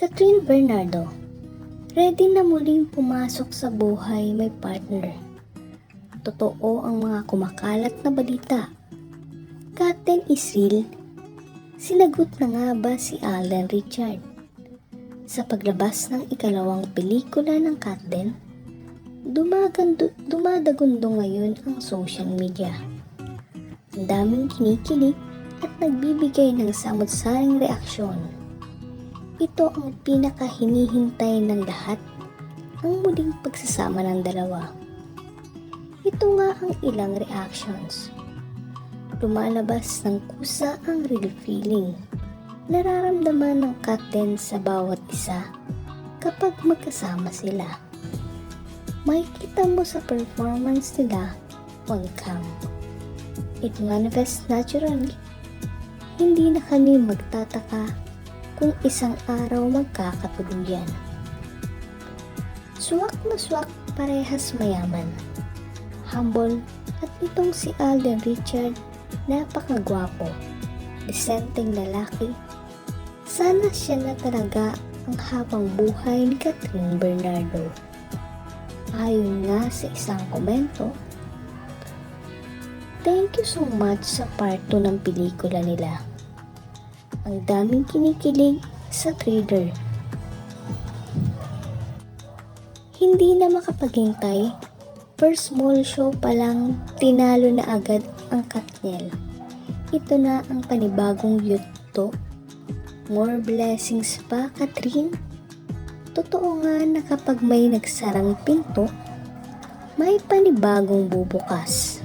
Catherine Bernardo, ready na muling pumasok sa buhay may partner. Totoo ang mga kumakalat na balita. Katen Israel, sinagot na nga ba si Alan Richard? Sa paglabas ng ikalawang pelikula ng dumagando, dumadagundo ngayon ang social media. Ang daming kinikilig at nagbibigay ng samot-saring reaksyon. Ito ang pinakahinihintay ng lahat, ang muling pagsasama ng dalawa. Ito nga ang ilang reactions. Lumalabas ng kusa ang real feeling. Nararamdaman ng Katen sa bawat isa kapag magkasama sila. Makikita mo sa performance nila on cam. It manifests naturally. Hindi na kami magtataka kung isang araw magkakatuluyan. Suwak na suwak parehas mayaman. Humble at itong si Alden Richard napakagwapo. Disenteng lalaki. Sana siya na talaga ang habang buhay ni Catherine Bernardo. Ayon nga sa isang komento, Thank you so much sa part 2 ng pelikula nila. Ang daming kinikilig sa trailer. Hindi na makapaghintay, per small show pa lang tinalo na agad ang Katniel. Ito na ang panibagong yugto. More blessings pa, Katrin. Totoo nga na kapag may nagsarang pinto, may panibagong bubukas.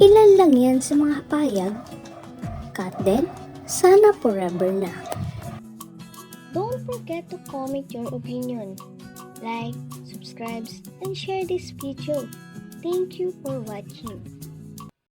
Ilan lang yan sa mga payag. Then, sana forever na. Don't forget to comment your opinion. Like, subscribe, and share this video. Thank you for watching.